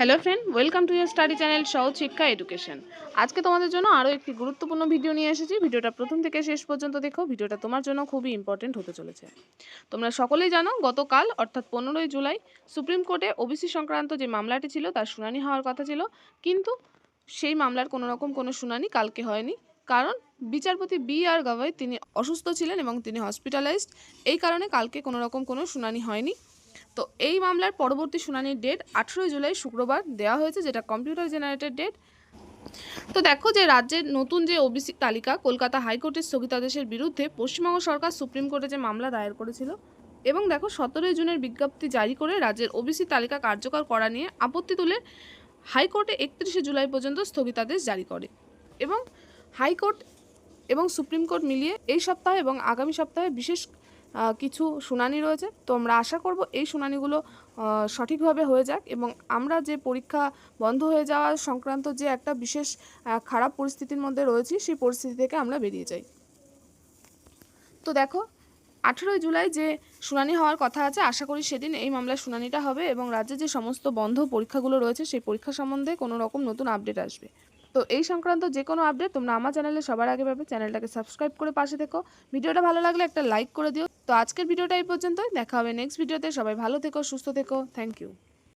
Hello friend welcome to year study channel সহজ শিক্ষা education আজকে তোমাদের জন্য আরও একটি গুরুত্বপূর্ণ ভিডিও নিয়ে এসেছি। ভিডিওটা প্রথম থেকে শেষ পর্যন্ত দেখো। ভিডিওটা তোমার জন্য খুবই ইম্পর্টেন্ট হতে চলেছে। তোমরা সকলেই জানো, গতকাল, অর্থাৎ পনেরোই জুলাই, সুপ্রিম কোর্টে ওবিসি সংক্রান্ত যে মামলাটি ছিল, তার শুনানি হওয়ার কথা ছিল। কিন্তু সেই মামলার কোনো রকম কোনো শুনানি কালকে হয়নি। কারণ বিচারপতি বি আর গাভাই তিনি অসুস্থ ছিলেন এবং তিনি হসপিটালাইজড এই কারণে কালকে কোনো রকম কোনো শুনানি হয়নি। তো এই মামলার পরবর্তী শুনানির ডেট আঠেরোই জুলাই শুক্রবার দেওয়া হয়েছে, যেটা কম্পিউটার জেনারেটেড ডেট তো দেখো যে রাজ্যের নতুন যে ওবিসি তালিকা, কলকাতা হাইকোর্টের স্থগিতাদেশের বিরুদ্ধে পশ্চিমবঙ্গ সরকার সুপ্রিম কোর্টে যে মামলা দায়ের করেছিল এবং দেখো সতেরোই জুনের বিজ্ঞপ্তি জারি করে রাজ্যের ওবিসি তালিকা কার্যকর করা নিয়ে আপত্তি তুলে হাইকোর্টে একত্রিশে জুলাই পর্যন্ত স্থগিতাদেশ জারি করে এবং হাইকোর্ট এবং সুপ্রিম কোর্ট মিলিয়ে এই সপ্তাহে এবং আগামী সপ্তাহে বিশেষ কিছু শুনানি রয়েছে। তো আমরা আশা করব এই শুনানিগুলো সঠিকভাবে হয়ে যাক এবং আমরা যে পরীক্ষা বন্ধ হয়ে যাওয়া সংক্রান্ত যে একটা বিশেষ খারাপ পরিস্থিতির মধ্যে রয়েছি, সেই পরিস্থিতি থেকে আমরা বেরিয়ে যাই। তো দেখো, আঠেরোই জুলাই যে শুনানি হওয়ার কথা আছে, আশা করি সেদিন এই মামলার শুনানিটা হবে এবং রাজ্যে যে সমস্ত বন্ধ পরীক্ষাগুলো রয়েছে, সেই পরীক্ষা সম্বন্ধে কোনো রকম নতুন আপডেট আসবে। তো এই সংক্রান্ত যে কোনো আপডেট তোমরা আমার চ্যানেলে সবার আগে পাবে, চ্যানেলটাকে সাবস্ক্রাইব করে পাশে থেকো। ভিডিওটা ভালো লাগলে একটা লাইক করে দিও। তো আজকের ভিডিওটা এই পর্যন্তই, দেখা হবে নেক্সট ভিডিওতে সবাই ভালো থেকো, সুস্থ থেকো। Thank you